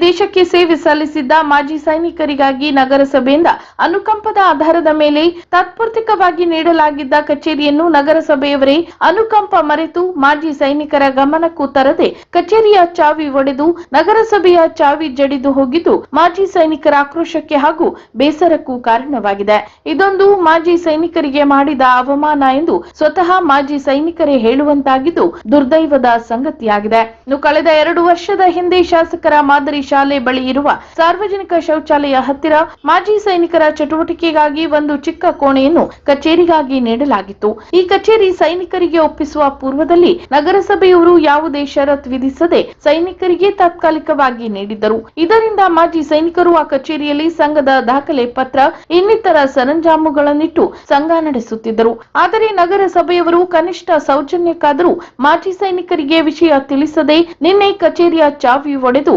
ದೇಶಕ್ಕೆ ಸೇವೆ ಸಲ್ಲಿಸಿದ್ದ ಮಾಜಿ ಸೈನಿಕರಿಗಾಗಿ ನಗರಸಭೆಯಿಂದ ಅನುಕಂಪದ ಆಧಾರದ ಮೇಲೆ ತಾತ್ಪೂರ್ತಿಕವಾಗಿ ನೀಡಲಾಗಿದ್ದ ಕಚೇರಿಯನ್ನು ನಗರಸಭೆಯವರೇ ಅನುಕಂಪ ಮರೆತು ಮಾಜಿ ಸೈನಿಕರ ಗಮನಕ್ಕೂ ತರದೆ ಕಚೇರಿಯ ಚಾವಿ ಒಡೆದು ನಗರಸಭೆಯ ಚಾವಿ ಜಡಿದು ಹೋಗಿದ್ದು ಮಾಜಿ ಸೈನಿಕರ ಆಕ್ರೋಶಕ್ಕೆ ಹಾಗೂ ಬೇಸರಕ್ಕೂ ಕಾರಣವಾಗಿದೆ. ಇದೊಂದು ಮಾಜಿ ಸೈನಿಕರಿಗೆ ಮಾಡಿದ ಅವಮಾನ ಎಂದು ಸ್ವತಃ ಮಾಜಿ ಸೈನಿಕರೇ ಹೇಳುವಂತಾಗಿದ್ದು ದುರ್ದೈವದ ಸಂಗತಿಯಾಗಿದೆ. ಇನ್ನು ಕಳೆದ ಎರಡು ವರ್ಷದ ಹಿಂದೆ ಶಾಸಕರ ಮಾದರಿ ಶಾಲೆ ಬಳಿ ಇರುವ ಸಾರ್ವಜನಿಕ ಶೌಚಾಲಯ ಹತ್ತಿರ ಮಾಜಿ ಸೈನಿಕರ ಚಟುವಟಿಕೆಗಾಗಿ ಒಂದು ಚಿಕ್ಕ ಕೋಣೆಯನ್ನು ಕಚೇರಿಗಾಗಿ ನೀಡಲಾಗಿತ್ತು. ಈ ಕಚೇರಿ ಸೈನಿಕರಿಗೆ ಒಪ್ಪಿಸುವ ಪೂರ್ವದಲ್ಲಿ ನಗರಸಭೆಯವರು ಯಾವುದೇ ಷರತ್ ವಿಧಿಸದೆ ಸೈನಿಕರಿಗೆ ತಾತ್ಕಾಲಿಕವಾಗಿ ನೀಡಿದ್ದರು. ಇದರಿಂದ ಮಾಜಿ ಸೈನಿಕರು ಆ ಕಚೇರಿಯಲ್ಲಿ ಸಂಘದ ದಾಖಲೆ ಪತ್ರ, ಇನ್ನಿತರ ಸರಂಜಾಮುಗಳನ್ನಿಟ್ಟು ಸಂಘ ನಡೆಸುತ್ತಿದ್ದರು. ಆದರೆ ನಗರಸಭೆಯವರು ಕನಿಷ್ಠ ಸೌಜನ್ಯಕ್ಕಾದರೂ ಮಾಜಿ ಸೈನಿಕರಿಗೆ ವಿಷಯ ತಿಳಿಸದೆ ನಿನ್ನೆ ಕಚೇರಿಯ ಚಾವಿ ಒಡೆದು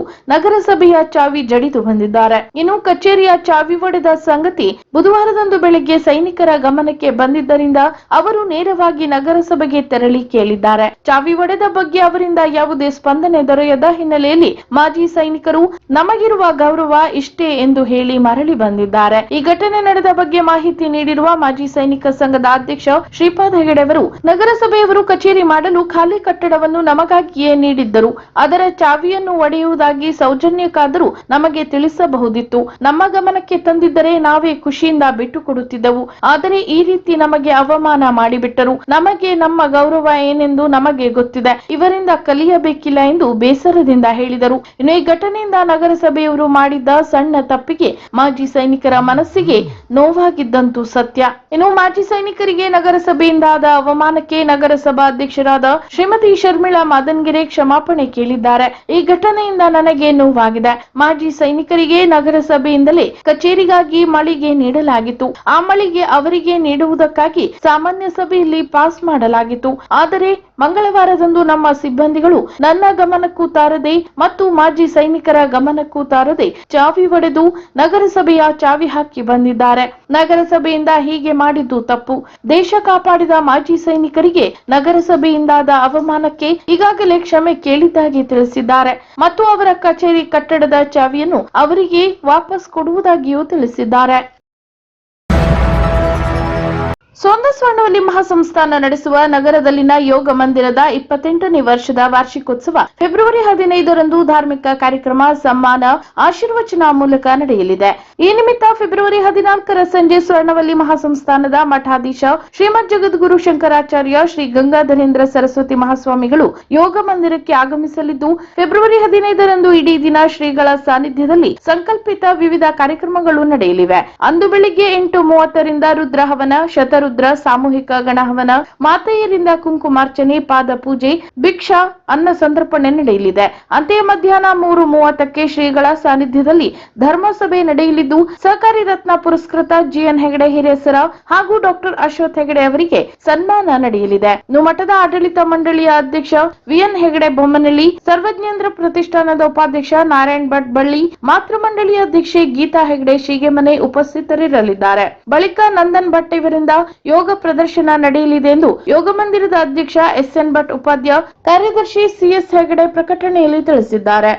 ನಗರಸಭೆಯ ಚಾವಿ ಜಡಿದು ಬಂದಿದ್ದಾರೆ. ಇನ್ನು ಕಚೇರಿಯ ಚಾವಿ ಒಡೆದ ಸಂಗತಿ ಬುಧವಾರದಂದು ಬೆಳಗ್ಗೆ ಸೈನಿಕರ ಗಮನಕ್ಕೆ ಬಂದಿದ್ದರಿಂದ ಅವರು ನೇರವಾಗಿ ನಗರಸಭೆಗೆ ತೆರಳಿ ಕೇಳಿದ್ದಾರೆ. ಚಾವಿ ಒಡೆದ ಬಗ್ಗೆ ಅವರಿಂದ ಯಾವುದೇ ಸ್ಪಂದನೆ ದೊರೆಯದ ಹಿನ್ನೆಲೆಯಲ್ಲಿ ಮಾಜಿ ಸೈನಿಕರು ನಮಗಿರುವ ಗೌರವ ಇಷ್ಟೇ ಎಂದು ಹೇಳಿ ಮರಳಿ ಬಂದಿದ್ದಾರೆ. ಈ ಘಟನೆ ನಡೆದ ಬಗ್ಗೆ ಮಾಹಿತಿ ನೀಡಿರುವ ಮಾಜಿ ಸೈನಿಕ ಸಂಘದ ಅಧ್ಯಕ್ಷ ಶ್ರೀಪಾದ ಹೆಗಡೆ ಅವರು, ನಗರಸಭೆಯವರು ಕಚೇರಿ ಮಾಡಲು ಖಾಲಿ ಕಟ್ಟಡವನ್ನು ನಮಗಾಗಿಯೇ ನೀಡಿದ್ದರು. ಅದರ ಚಾವಿಯನ್ನು ಒಡೆಯುವುದಾಗಿ ಸೌಜನ್ಯಕ್ಕಾದರೂ ನಮಗೆ ತಿಳಿಸಬಹುದಿತ್ತು. ನಮ್ಮ ಗಮನಕ್ಕೆ ತಂದಿದ್ದರೆ ನಾವೇ ಖುಷಿಯಿಂದ ಬಿಟ್ಟು ಕೊಡುತ್ತಿದ್ದೆವು ಆದರೆ ಈ ರೀತಿ ನಮಗೆ ಅವಮಾನ ಮಾಡಿಬಿಟ್ಟರು. ನಮಗೆ ನಮ್ಮ ಗೌರವ ಏನೆಂದು ನಮಗೆ ಗೊತ್ತಿದೆ. ಇವರಿಂದ ಕಲಿಯಬೇಕಿಲ್ಲ ಎಂದು ಬೇಸರದಿಂದ ಹೇಳಿದರು. ಇನ್ನು ಈ ಘಟನೆಯಿಂದ ನಗರಸಭೆಯವರು ಮಾಡಿದ್ದ ಸಣ್ಣ ತಪ್ಪಿಗೆ ಮಾಜಿ ಸೈನಿಕರ ಮನಸ್ಸಿಗೆ ನೋವಾಗಿದ್ದಂತೂ ಸತ್ಯ. ಇನ್ನು ಮಾಜಿ ಸೈನಿಕರಿಗೆ ನಗರಸಭೆಯಿಂದ ಆದ ಅವಮಾನಕ್ಕೆ ನಗರಸಭಾ ಅಧ್ಯಕ್ಷರಾದ ಶ್ರೀಮತಿ ಶರ್ಮಿಳಾ ಮಾದನ್ಗೆರೆ ಕ್ಷಮಾಪಣೆ ಕೇಳಿದ್ದಾರೆ. ಈ ಘಟನೆಯಿಂದ ನನಗೆ ನೋವಾಗಿದೆ. ಮಾಜಿ ಸೈನಿಕರಿಗೆ ನಗರಸಭೆಯಿಂದಲೇ ಕಚೇರಿಗಾಗಿ ಮಳಿಗೆ ನೀಡಲಾಗಿತ್ತು. ಆ ಮಳಿಗೆ ಅವರಿಗೆ ನೀಡುವುದಕ್ಕಾಗಿ ಸಾಮಾನ್ಯ ಸಭೆಯಲ್ಲಿ ಪಾಸ್ ಮಾಡಲಾಗಿತ್ತು. ಆದರೆ ಮಂಗಳವಾರದಂದು ನಮ್ಮ ಸಿಬ್ಬಂದಿಗಳು ನನ್ನ ಗಮನಕ್ಕೂ ತಾರದೆ ಮತ್ತು ಮಾಜಿ ಸೈನಿಕರ ಗಮನಕ್ಕೂ ತಾರದೆ ಚಾವಿ ಒಡೆದು ನಗರಸಭೆಯ ಚಾವಿ ಹಾಕಿ ಬಂದಿದ್ದಾರೆ. ನಗರಸಭೆಯಿಂದ ಹೀಗೆ ಮಾಡಿದ್ದು ತಪ್ಪು. ದೇಶ ಕಾಪಾಡಿದ ಮಾಜಿ ಸೈನಿಕರಿಗೆ ನಗರಸಭೆಯಿಂದಾದ ಅವಮಾನಕ್ಕೆ ಈಗಾಗಲೇ ಕ್ಷಮೆ ಕೇಳಿದ್ದಾಗಿ ತಿಳಿಸಿದ್ದಾರೆ. ಮತ್ತು ಅವರ ಕಚೇರಿ ಕಟ್ಟಡದ ಚಾವಿಯನ್ನು ಅವರಿಗೆ ವಾಪಸ್ ಕೊಡುವುದಾಗಿಯೂ ತಿಳಿಸಿದ್ದಾರೆ. ಸೋಂದ ಸ್ವರ್ಣವಲ್ಲಿ ಮಹಾಸಂಸ್ಥಾನ ನಡೆಸುವ ನಗರದಲ್ಲಿನ ಯೋಗ ಮಂದಿರದ ಇಪ್ಪತ್ತೆಂಟನೇ ವರ್ಷದ ವಾರ್ಷಿಕೋತ್ಸವ ಫೆಬ್ರವರಿ ಹದಿನೈದರಂದು ಧಾರ್ಮಿಕ ಕಾರ್ಯಕ್ರಮ, ಸಮ್ಮಾನ, ಆಶೀರ್ವಚನ ಮೂಲಕ ನಡೆಯಲಿದೆ. ಈ ನಿಮಿತ್ತ ಫೆಬ್ರವರಿ ಹದಿನಾಲ್ಕರ ಸಂಜೆ ಸ್ವರ್ಣವಲ್ಲಿ ಮಹಾಸಂಸ್ಥಾನದ ಮಠಾಧೀಶ ಶ್ರೀಮದ್ ಜಗದ್ಗುರು ಶಂಕರಾಚಾರ್ಯ ಶ್ರೀ ಗಂಗಾಧರೇಂದ್ರ ಸರಸ್ವತಿ ಮಹಾಸ್ವಾಮಿಗಳು ಯೋಗ ಮಂದಿರಕ್ಕೆ ಆಗಮಿಸಲಿದ್ದು, ಫೆಬ್ರವರಿ ಹದಿನೈದರಂದು ಇಡೀ ದಿನ ಶ್ರೀಗಳ ಸಾನ್ನಿಧ್ಯದಲ್ಲಿ ಸಂಕಲ್ಪಿತ ವಿವಿಧ ಕಾರ್ಯಕ್ರಮಗಳು ನಡೆಯಲಿವೆ. ಅಂದು ಬೆಳಿಗ್ಗೆ ಎಂಟು ಮೂವತ್ತರಿಂದ ರುದ್ರಹವನ ಶತರುದ್ರ ಸಾಮೂಹಿಕ ಗಣಹವನ, ಮಾತೆಯರಿಂದ ಕುಂಕುಮಾರ್ಚನೆ, ಪಾದ ಪೂಜೆ, ಭಿಕ್ಷಾ, ಅನ್ನ ಸಂದರ್ಪಣೆ ನಡೆಯಲಿದೆ. ಅಂತೆ ಮಧ್ಯಾಹ್ನ ಮೂರು ಮೂವತ್ತಕ್ಕೆ ಶ್ರೀಗಳ ಸಾನ್ನಿಧ್ಯದಲ್ಲಿ ಧರ್ಮಸಭೆ ನಡೆಯಲಿದ್ದು ಸಹಕಾರಿ ರತ್ನ ಪುರಸ್ಕೃತ ಜಿಎನ್ ಹೆಗಡೆ ಹಿರಿಯಸರ ಹಾಗೂ ಡಾಕ್ಟರ್ ಅಶ್ವಥ್ ಹೆಗಡೆ ಅವರಿಗೆ ಸನ್ಮಾನ ನಡೆಯಲಿದೆ. ಮಠದ ಆಡಳಿತ ಮಂಡಳಿಯ ಅಧ್ಯಕ್ಷ ವಿಎನ್ ಹೆಗಡೆ ಬೊಮ್ಮನಹಳ್ಳಿ ಸರ್ವಜ್ಞೇಂದ್ರ ಪ್ರತಿಷ್ಠಾನದ ಉಪಾಧ್ಯಕ್ಷ ನಾರಾಯಣ್ ಭಟ್ ಬಳ್ಳಿ, ಮಾತೃ ಮಂಡಳಿಯ ಅಧ್ಯಕ್ಷೆ ಗೀತಾ ಹೆಗಡೆ ಶೀಗೆಮನೆ ಉಪಸ್ಥಿತರಿರಲಿದ್ದಾರೆ. ಬಳಿಕ ನಂದನ್ ಭಟ್ ಇವರಿಂದ ಯೋಗ ಪ್ರದರ್ಶನ ನಡೆಯಲಿದೆ ಎಂದು ಯೋಗ ಮಂದಿರದ ಅಧ್ಯಕ್ಷ ಎಸ್ ಎನ್ ಭಟ್ ಉಪಾಧ್ಯ ಕಾರ್ಯದರ್ಶಿ ಸಿಎಸ್ ಹೆಗಡೆ ಪ್ರಕಟಣೆಯಲ್ಲಿ ತಿಳಿಸಿದ್ದಾರೆ.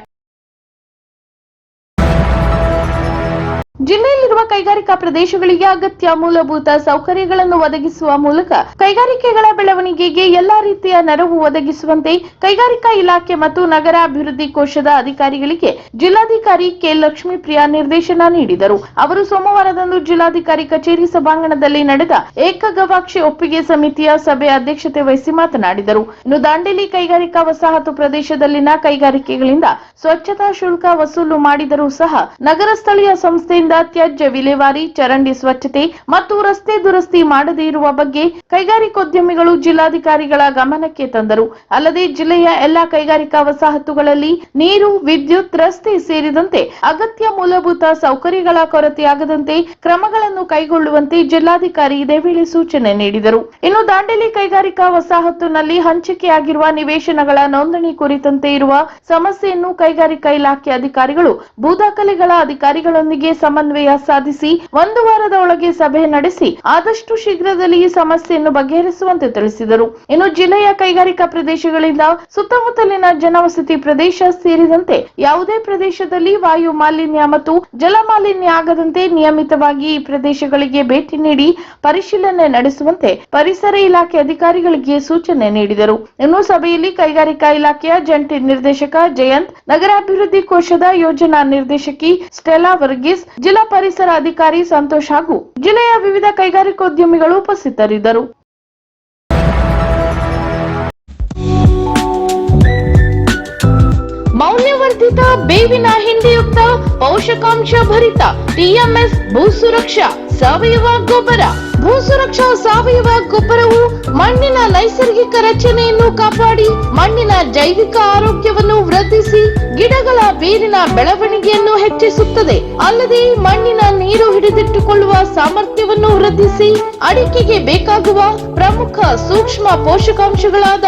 ಜಿಲ್ಲೆಯಲ್ಲಿರುವ ಕೈಗಾರಿಕಾ ಪ್ರದೇಶಗಳಿಗೆ ಅಗತ್ಯ ಮೂಲಭೂತ ಸೌಕರ್ಯಗಳನ್ನು ಒದಗಿಸುವ ಮೂಲಕ ಕೈಗಾರಿಕೆಗಳ ಬೆಳವಣಿಗೆಗೆ ಎಲ್ಲಾ ರೀತಿಯ ನೆರವು ಒದಗಿಸುವಂತೆ ಕೈಗಾರಿಕಾ ಇಲಾಖೆ ಮತ್ತು ನಗರಾಭಿವೃದ್ಧಿ ಕೋಶದ ಅಧಿಕಾರಿಗಳಿಗೆ ಜಿಲ್ಲಾಧಿಕಾರಿ ಕೆ. ಲಕ್ಷ್ಮೀಪ್ರಿಯಾ ನಿರ್ದೇಶನ ನೀಡಿದರು. ಅವರು ಸೋಮವಾರದಂದು ಜಿಲ್ಲಾಧಿಕಾರಿ ಕಚೇರಿ ಸಭಾಂಗಣದಲ್ಲಿ ನಡೆದ ಏಕಗವಾಕ್ಷಿ ಒಪ್ಪಿಗೆ ಸಮಿತಿಯ ಸಭೆ ಅಧ್ಯಕ್ಷತೆ ವಹಿಸಿ ಮಾತನಾಡಿದರು. ಇನ್ನು ದಾಂಡೇಲಿ ಕೈಗಾರಿಕಾ ವಸಾಹತು ಪ್ರದೇಶದಲ್ಲಿನ ಕೈಗಾರಿಕೆಗಳಿಂದ ಸ್ವಚ್ಛತಾ ಶುಲ್ಕ ವಸೂಲು ಮಾಡಿದರೂ ಸಹ ನಗರ ಸ್ಥಳೀಯ ಸಂಸ್ಥೆಯಿಂದ ತ್ಯಾಜ್ಯ ವಿಲೇವಾರಿ, ಚರಂಡಿ ಸ್ವಚ್ಛತೆ ಮತ್ತು ರಸ್ತೆ ದುರಸ್ತಿ ಮಾಡದೇ ಇರುವ ಬಗ್ಗೆ ಕೈಗಾರಿಕೋದ್ಯಮಿಗಳು ಜಿಲ್ಲಾಧಿಕಾರಿಗಳ ಗಮನಕ್ಕೆ ತಂದರು. ಅಲ್ಲದೆ ಜಿಲ್ಲೆಯ ಎಲ್ಲಾ ಕೈಗಾರಿಕಾ ವಸಾಹತುಗಳಲ್ಲಿ ನೀರು, ವಿದ್ಯುತ್, ರಸ್ತೆ ಸೇರಿದಂತೆ ಅಗತ್ಯ ಮೂಲಭೂತ ಸೌಕರ್ಯಗಳ ಕೊರತೆಯಾಗದಂತೆ ಕ್ರಮಗಳನ್ನು ಕೈಗೊಳ್ಳುವಂತೆ ಜಿಲ್ಲಾಧಿಕಾರಿ ಇದೇ ವೇಳೆ ಸೂಚನೆ ನೀಡಿದರು. ಇನ್ನು ದಾಂಡೇಲಿ ಕೈಗಾರಿಕಾ ವಸಾಹತುನಲ್ಲಿ ಹಂಚಿಕೆಯಾಗಿರುವ ನಿವೇಶನಗಳ ನೋಂದಣಿ ಕುರಿತಂತೆ ಇರುವ ಸಮಸ್ಯೆಯನ್ನು ಕೈಗಾರಿಕಾ ಇಲಾಖೆ ಅಧಿಕಾರಿಗಳು ಭೂದಾಖಲೆಗಳ ಅಧಿಕಾರಿಗಳೊಂದಿಗೆ ಸಮನ್ವಯ ಸಾಧಿಸಿ ಒಂದು ವಾರದ ಒಳಗೆ ಸಭೆ ನಡೆಸಿ ಆದಷ್ಟು ಶೀಘ್ರದಲ್ಲಿ ಈ ಸಮಸ್ಯೆಯನ್ನು ಬಗೆಹರಿಸುವಂತೆ ತಿಳಿಸಿದರು. ಇನ್ನು ಜಿಲ್ಲೆಯ ಕೈಗಾರಿಕಾ ಪ್ರದೇಶಗಳಿಂದ ಸುತ್ತಮುತ್ತಲಿನ ಜನವಸತಿ ಪ್ರದೇಶ ಸೇರಿದಂತೆ ಯಾವುದೇ ಪ್ರದೇಶದಲ್ಲಿ ವಾಯು ಮಾಲಿನ್ಯ ಮತ್ತು ಜಲ ಮಾಲಿನ್ಯ ಆಗದಂತೆ ನಿಯಮಿತವಾಗಿ ಈ ಪ್ರದೇಶಗಳಿಗೆ ಭೇಟಿ ನೀಡಿ ಪರಿಶೀಲನೆ ನಡೆಸುವಂತೆ ಪರಿಸರ ಇಲಾಖೆ ಅಧಿಕಾರಿಗಳಿಗೆ ಸೂಚನೆ ನೀಡಿದರು. ಇನ್ನು ಸಭೆಯಲ್ಲಿ ಕೈಗಾರಿಕಾ ಇಲಾಖೆಯ ಜಂಟಿ ನಿರ್ದೇಶಕ ಜಯಂತ್, ನಗರಾಭಿವೃದ್ಧಿ ಕೋಶದ ಯೋಜನಾ ನಿರ್ದೇಶಕಿ ಸ್ಟೆಲಾ ವರ್ಗೀಸ್ ಜಿಲ್ಲಾ ಪರಿಸರ ಅಧಿಕಾರಿ ಸಂತೋಷ್ ಹಾಗೂ ಜಿಲ್ಲೆಯ ವಿವಿಧ ಕೈಗಾರಿಕೋದ್ಯಮಿಗಳು ಉಪಸ್ಥಿತರಿದ್ದರು. ಮೌಲ್ಯವರ್ಧಿತ ಬೇವಿನ ಹಿಂಡಿಯುಕ್ತ ಪೋಷಕಾಂಶ ಭರಿತ ಟಿಎಂಎಸ್ ಭೂ ಸುರಕ್ಷಾ, ಸಾವಯವ ಗೊಬ್ಬರ. ಭೂ ಸುರಕ್ಷಾ ಸಾವಯವ ಗೊಬ್ಬರವು ಮಣ್ಣಿನ ನೈಸರ್ಗಿಕ ರಚನೆಯನ್ನು ಕಾಪಾಡಿ, ಮಣ್ಣಿನ ಜೈವಿಕ ಆರೋಗ್ಯವನ್ನು ವೃದ್ಧಿಸಿ, ಗಿಡಗಳ ಬೇರಿನ ಬೆಳವಣಿಗೆಯನ್ನು ಹೆಚ್ಚಿಸುತ್ತದೆ. ಅಲ್ಲದೆ ಮಣ್ಣಿನ ನೀರು ಹಿಡಿದಿಟ್ಟುಕೊಳ್ಳುವ ಸಾಮರ್ಥ್ಯವನ್ನು ವೃದ್ಧಿಸಿ, ಅಡಿಕೆಗೆ ಬೇಕಾಗುವ ಪ್ರಮುಖ ಸೂಕ್ಷ್ಮ ಪೋಷಕಾಂಶಗಳಾದ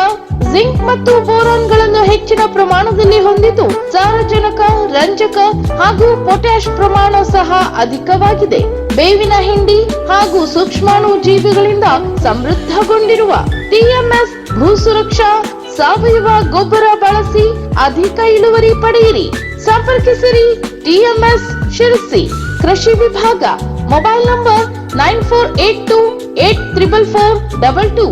ಜಿಂಕ್ ಮತ್ತು ಬೋರಾನ್ಗಳನ್ನು ಹೆಚ್ಚಿನ ಪ್ರಮಾಣದಲ್ಲಿ ಹೊಂದಿದ್ದು ಸಾರಜನಕ, ರಂಜಕ ಹಾಗೂ ಪೊಟ್ಯಾಶ್ ಪ್ರಮಾಣ ಸಹ ಅಧಿಕವಾಗಿದೆ. ಬೇವಿನ ಹಿಂಡಿ ಹಾಗೂ ಸೂಕ್ಷ್ಮಾಣು ಜೀವಿಗಳಿಂದ ಸಮೃದ್ಧಗೊಂಡಿರುವ ಟಿಎಂಎಸ್ ಭೂ ಸುರಕ್ಷಾ ಸಾವಯವ ಗೊಬ್ಬರ ಬಳಸಿ ಅಧಿಕ ಇಳುವರಿ ಪಡೆಯಿರಿ. ಸಂಪರ್ಕಿಸಿರಿ ಟಿಎಂಎಸ್ ಶಿರಸಿ. ಕೃಷಿ ವಿಭಾಗ mobile number nine four eight two eight triple four double two.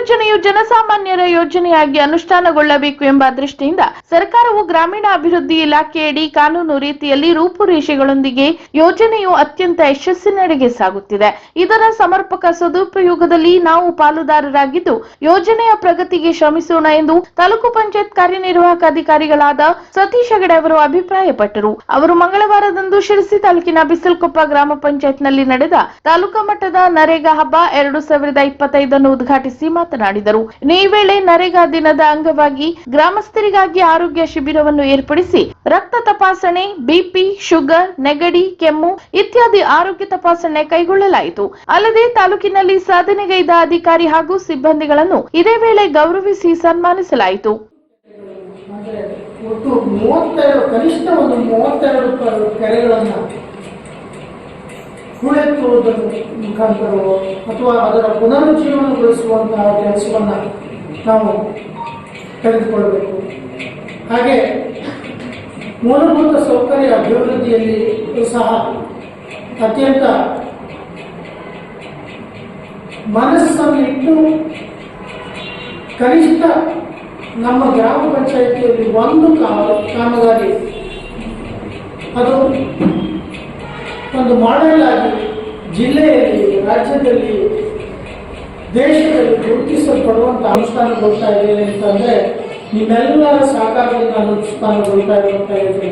ಯೋಜನೆಯು ಜನಸಾಮಾನ್ಯರ ಯೋಜನೆಯಾಗಿ ಅನುಷ್ಠಾನಗೊಳ್ಳಬೇಕು ಎಂಬ ದೃಷ್ಟಿಯಿಂದ ಸರ್ಕಾರವು ಗ್ರಾಮೀಣ ಅಭಿವೃದ್ಧಿ ಇಲಾಖೆಯಡಿ ಕಾನೂನು ರೀತಿಯಲ್ಲಿ ರೂಪುರೇಷೆಗಳೊಂದಿಗೆ ಯೋಜನೆಯು ಅತ್ಯಂತ ಯಶಸ್ಸಿನೆಡೆಗೆ ಸಾಗುತ್ತಿದೆ. ಇದರ ಸಮರ್ಪಕ ಸದುಪಯೋಗದಲ್ಲಿ ನಾವು ಪಾಲುದಾರರಾಗಿದ್ದು, ಯೋಜನೆಯ ಪ್ರಗತಿಗೆ ಶ್ರಮಿಸೋಣ ಎಂದು ತಾಲೂಕು ಪಂಚಾಯತ್ ಕಾರ್ಯನಿರ್ವಾಹಕ ಅಧಿಕಾರಿಗಳಾದ ಸತೀಶ್ ಹೆಗಡೆ ಅವರು ಅಭಿಪ್ರಾಯಪಟ್ಟರು. ಅವರು ಮಂಗಳವಾರದಂದು ಶಿರಸಿ ತಾಲೂಕಿನ ಬಿಸಲ್ಕೊಪ್ಪ ಗ್ರಾಮ ಪಂಚಾಯತ್ನಲ್ಲಿ ನಡೆದ ತಾಲೂಕಾ ಮಟ್ಟದ ನರೇಗಾ ಹಬ್ಬ ಎರಡು ಸಾವಿರದ ಇಪ್ಪತ್ತೈದನ್ನು ಉದ್ಘಾಟಿಸಿ ಮಾತನಾಡಿದರು. ಇನ್ನು ಈ ವೇಳೆ ನರೇಗಾ ದಿನದ ಅಂಗವಾಗಿ ಗ್ರಾಮಸ್ಥರಿಗಾಗಿ ಆರೋಗ್ಯ ಶಿಬಿರವನ್ನು ಏರ್ಪಡಿಸಿ ರಕ್ತ ತಪಾಸಣೆ, ಬಿಪಿ, ಶುಗರ್, ನೆಗಡಿ, ಕೆಮ್ಮು ಇತ್ಯಾದಿ ಆರೋಗ್ಯ ತಪಾಸಣೆ ಕೈಗೊಳ್ಳಲಾಯಿತು. ಅಲ್ಲದೆ ತಾಲೂಕಿನಲ್ಲಿ ಸಾಧನೆಗೈದ ಅಧಿಕಾರಿ ಹಾಗೂ ಸಿಬ್ಬಂದಿಗಳನ್ನು ಇದೇ ವೇಳೆ ಗೌರವಿಸಿ ಸನ್ಮಾನಿಸಲಾಯಿತು. ಒಟ್ಟು ಮೂವತ್ತೆರಡು, ಕನಿಷ್ಠ ಒಂದು ಮೂವತ್ತೆರಡು ಕೆರೆಗಳನ್ನು ಹೂಳೆತ್ತುವುದರ ಮುಖಾಂತರವೋ ಅಥವಾ ಅದರ ಪುನರುಜ್ಜೀವನಗೊಳಿಸುವಂತಹ ಕೆಲಸವನ್ನು ನಾವು ತೆಗೆದುಕೊಳ್ಳಬೇಕು ಹಾಗೆ ಮೂಲಭೂತ ಸೌಕರ್ಯ ಅಭಿವೃದ್ಧಿಯಲ್ಲಿ ಸಹ ಅತ್ಯಂತ ಮನಸ್ಸನ್ನು ಇಟ್ಟು ಕನಿಷ್ಠ ನಮ್ಮ ಗ್ರಾಮ ಪಂಚಾಯಿತಿಯಲ್ಲಿ ಒಂದು ಕಾಮಗಾರಿ ಅದು ಒಂದು ಮಾಡೆಲ್ ಆಗಿ ಜಿಲ್ಲೆಯಲ್ಲಿ, ರಾಜ್ಯದಲ್ಲಿ, ದೇಶದಲ್ಲಿ ಗುರುತಿಸಲ್ಪಡುವಂಥ ಅನುಷ್ಠಾನಗೊಳ್ತಾ ಇದೆ ಅಂತಂದರೆ ನಿಮ್ಮೆಲ್ಲರ ಸಹಕಾರದಿಂದ ಅನುಷ್ಠಾನಗೊಳ್ತಾ ಇರುವಂಥ ಯೋಜನೆ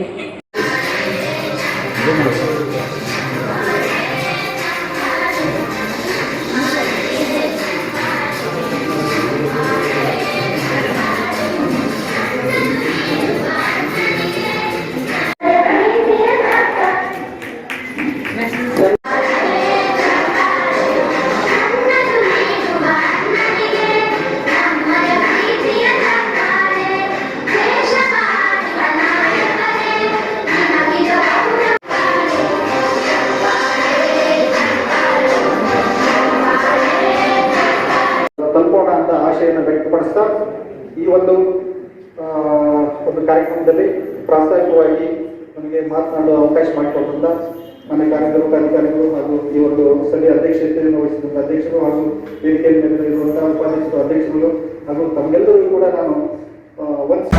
ವ್ಯಕ್ತಪಡಿಸ್ತಾ ಈ ಒಂದು ಒಂದು ಕಾರ್ಯಕ್ರಮದಲ್ಲಿ ಪ್ರಾಸ್ತಾವಿಕವಾಗಿ ನಮಗೆ ಮಾತನಾಡುವ ಅವಕಾಶ ಮಾಡಿಕೊಟ್ಟಂತ ಮನೆ ಕಾರ್ಯಕರ್ತರು ಕಾರ್ಯಕಾರಿಗಳು ಹಾಗೂ ಈ ಒಂದು ಸ್ಥಳೀಯ ಅಧ್ಯಕ್ಷತೆಯನ್ನು ವಹಿಸಿದಂಥ ಅಧ್ಯಕ್ಷರು ಹಾಗೂ ವೇದಿಕೆಯ ಮೇಲೆ ಇರುವಂತಹ ಉಪಾಧ್ಯಕ್ಷರು, ಅಧ್ಯಕ್ಷರುಗಳು ಹಾಗೂ ತಮ್ಮೆಲ್ಲರಿಗೂ ಕೂಡ ನಾನು ವಂದಿಸಿ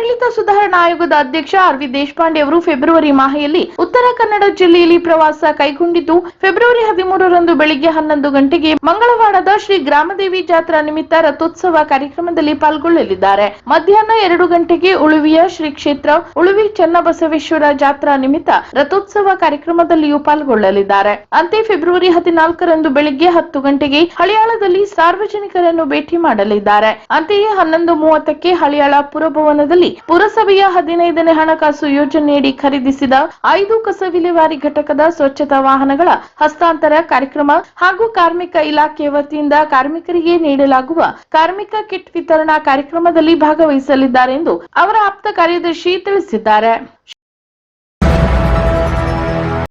ಆಡಳಿತ ಸುಧಾರಣಾ ಆಯೋಗದ ಅಧ್ಯಕ್ಷ ಆರ್ ವಿ ದೇಶಪಾಂಡೆ ಅವರು ಫೆಬ್ರವರಿ ಮಾಹೆಯಲ್ಲಿ ಉತ್ತರ ಕನ್ನಡ ಜಿಲ್ಲೆಯಲ್ಲಿ ಪ್ರವಾಸ ಕೈಗೊಂಡಿದ್ದು, ಫೆಬ್ರವರಿ ಹದಿಮೂರರಂದು ಬೆಳಿಗ್ಗೆ ಹನ್ನೊಂದು ಗಂಟೆಗೆ ಮಂಗಳವಾರದ ಶ್ರೀ ಗ್ರಾಮದೇವಿ ಜಾತ್ರಾ ನಿಮಿತ್ತ ರಥೋತ್ಸವ ಕಾರ್ಯಕ್ರಮದಲ್ಲಿ ಪಾಲ್ಗೊಳ್ಳಲಿದ್ದಾರೆ. ಮಧ್ಯಾಹ್ನ ಎರಡು ಗಂಟೆಗೆ ಉಳುವಿಯ ಶ್ರೀ ಕ್ಷೇತ್ರ ಉಳುವಿ ಚನ್ನಬಸವೇಶ್ವರ ಜಾತ್ರಾ ನಿಮಿತ್ತ ರಥೋತ್ಸವ ಕಾರ್ಯಕ್ರಮದಲ್ಲಿಯೂ ಪಾಲ್ಗೊಳ್ಳಲಿದ್ದಾರೆ. ಅಂತೆ ಫೆಬ್ರವರಿ ಹದಿನಾಲ್ಕರಂದು ಬೆಳಿಗ್ಗೆ ಹತ್ತು ಗಂಟೆಗೆ ಹಳಿಯಾಳದಲ್ಲಿ ಸಾರ್ವಜನಿಕರನ್ನು ಭೇಟಿ ಮಾಡಲಿದ್ದಾರೆ. ಅಂತೆಯೇ ಹನ್ನೊಂದು ಮೂವತ್ತಕ್ಕೆ ಹಳಿಯಾಳ ಪುರಭವನದಲ್ಲಿ ಪುರಸಭೆಯ ಹದಿನೈದನೇ ಹಣಕಾಸು ಯೋಜನೆಯಡಿ ಖರೀದಿಸಿದ ಐದು ಕಸ ವಿಲೇವಾರಿ ಘಟಕದ ಸ್ವಚ್ಛತಾ ವಾಹನಗಳ ಹಸ್ತಾಂತರ ಕಾರ್ಯಕ್ರಮ ಹಾಗೂ ಕಾರ್ಮಿಕ ಇಲಾಖೆ ವತಿಯಿಂದ ಕಾರ್ಮಿಕರಿಗೆ ನೀಡಲಾಗುವ ಕಾರ್ಮಿಕ ಕಿಟ್ ವಿತರಣಾ ಕಾರ್ಯಕ್ರಮದಲ್ಲಿ ಭಾಗವಹಿಸಲಿದ್ದಾರೆ ಎಂದು ಅವರ ಆಪ್ತ ಕಾರ್ಯದರ್ಶಿ ತಿಳಿಸಿದ್ದಾರೆ.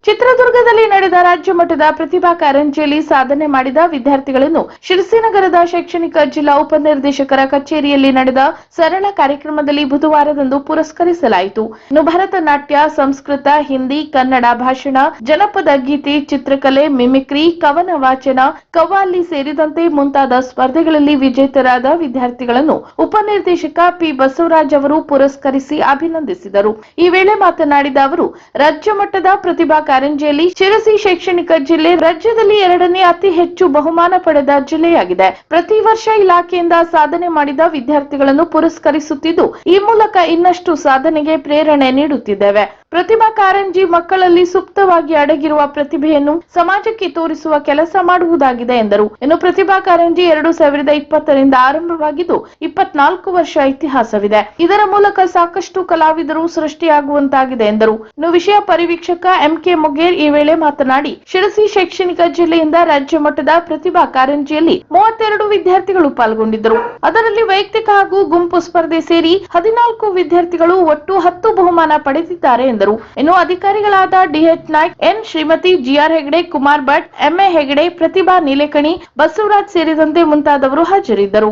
ಚಿತ್ರದುರ್ಗದಲ್ಲಿ ನಡೆದ ರಾಜ್ಯ ಮಟ್ಟದ ಪ್ರತಿಭಾ ಕಾರಂಜಿಯಲ್ಲಿ ಸಾಧನೆ ಮಾಡಿದ ವಿದ್ಯಾರ್ಥಿಗಳನ್ನು ಶಿರಸಿನಗರದ ಶೈಕ್ಷಣಿಕ ಜಿಲ್ಲಾ ಉಪನಿರ್ದೇಶಕರ ಕಚೇರಿಯಲ್ಲಿ ನಡೆದ ಸರಳ ಕಾರ್ಯಕ್ರಮದಲ್ಲಿ ಬುಧವಾರದಂದು ಪುರಸ್ಕರಿಸಲಾಯಿತು. ಇನ್ನು ಭರತನಾಟ್ಯ ಸಂಸ್ಕೃತ, ಹಿಂದಿ, ಕನ್ನಡ ಭಾಷಣ, ಜನಪದ ಗೀತೆ, ಚಿತ್ರಕಲೆ, ಮಿಮಿಕ್ರಿ, ಕವನ ವಾಚನ, ಕವ್ವಾಲಿ ಸೇರಿದಂತೆ ಮುಂತಾದ ಸ್ಪರ್ಧೆಗಳಲ್ಲಿ ವಿಜೇತರಾದ ವಿದ್ಯಾರ್ಥಿಗಳನ್ನು ಉಪನಿರ್ದೇಶಕ ಪಿ ಬಸವರಾಜ್ ಅವರು ಪುರಸ್ಕರಿಸಿ ಅಭಿನಂದಿಸಿದರು. ಈ ವೇಳೆ ಮಾತನಾಡಿದ ಅವರು, ರಾಜ್ಯ ಮಟ್ಟದ ಪ್ರತಿಭಾ ಕಾರಂಜಿಯಲ್ಲಿ ಶಿರಸಿ ಶೈಕ್ಷಣಿಕ ಜಿಲ್ಲೆ ರಾಜ್ಯದಲ್ಲಿ ಎರಡನೇ ಅತಿ ಹೆಚ್ಚು ಬಹುಮಾನ ಪಡೆದ ಜಿಲ್ಲೆಯಾಗಿದೆ. ಪ್ರತಿ ವರ್ಷ ಇಲಾಖೆಯಿಂದ ಸಾಧನೆ ಮಾಡಿದ ವಿದ್ಯಾರ್ಥಿಗಳನ್ನು ಪುರಸ್ಕರಿಸುತ್ತಿದ್ದು, ಈ ಮೂಲಕ ಇನ್ನಷ್ಟು ಸಾಧನೆಗೆ ಪ್ರೇರಣೆ ನೀಡುತ್ತಿದ್ದೇವೆ. ಪ್ರತಿಭಾ ಕಾರಂಜಿ ಮಕ್ಕಳಲ್ಲಿ ಸುಪ್ತವಾಗಿ ಅಡಗಿರುವ ಪ್ರತಿಭೆಯನ್ನು ಸಮಾಜಕ್ಕೆ ತೋರಿಸುವ ಕೆಲಸ ಮಾಡುವುದಾಗಿದೆ ಎಂದರು. ಇನ್ನು ಪ್ರತಿಭಾ ಕಾರಂಜಿ ಎರಡು ಸಾವಿರದ ಇಪ್ಪತ್ತರಿಂದ ಆರಂಭವಾಗಿದ್ದು, ಇಪ್ಪತ್ನಾಲ್ಕು ವರ್ಷ ಇತಿಹಾಸವಿದೆ. ಇದರ ಮೂಲಕ ಸಾಕಷ್ಟು ಕಲಾವಿದರು ಸೃಷ್ಟಿಯಾಗುವಂತಾಗಿದೆ ಎಂದರು. ಇನ್ನು ವಿಷಯ ಪರಿವೀಕ್ಷಕ ಎಂಕೆ ಮುಗೇರ್ ಈ ವೇಳೆ ಮಾತನಾಡಿ, ಶಿರಸಿ ಶೈಕ್ಷಣಿಕ ಜಿಲ್ಲೆಯಿಂದ ರಾಜ್ಯ ಮಟ್ಟದ ಪ್ರತಿಭಾ ಕಾರಂಜಿಯಲ್ಲಿ ಮೂವತ್ತೆರಡು ವಿದ್ಯಾರ್ಥಿಗಳು ಪಾಲ್ಗೊಂಡಿದ್ದರು. ಅದರಲ್ಲಿ ವೈಯಕ್ತಿಕ ಹಾಗೂ ಗುಂಪು ಸ್ಪರ್ಧೆ ಸೇರಿ ಹದಿನಾಲ್ಕು ವಿದ್ಯಾರ್ಥಿಗಳು ಒಟ್ಟು ಹತ್ತು ಬಹುಮಾನ ಪಡೆದಿದ್ದಾರೆ ಎಂದರು. ಇನ್ನು ಅಧಿಕಾರಿಗಳಾದ DH Naik, N. Shrimati GR Hegde, Kumar Bhat MA Hegde, Pratibha Nilekani, Basavaraj ಸೇರಿದಂತೆ ಮುಂತಾದವರು ಹಾಜರಿದ್ದರು.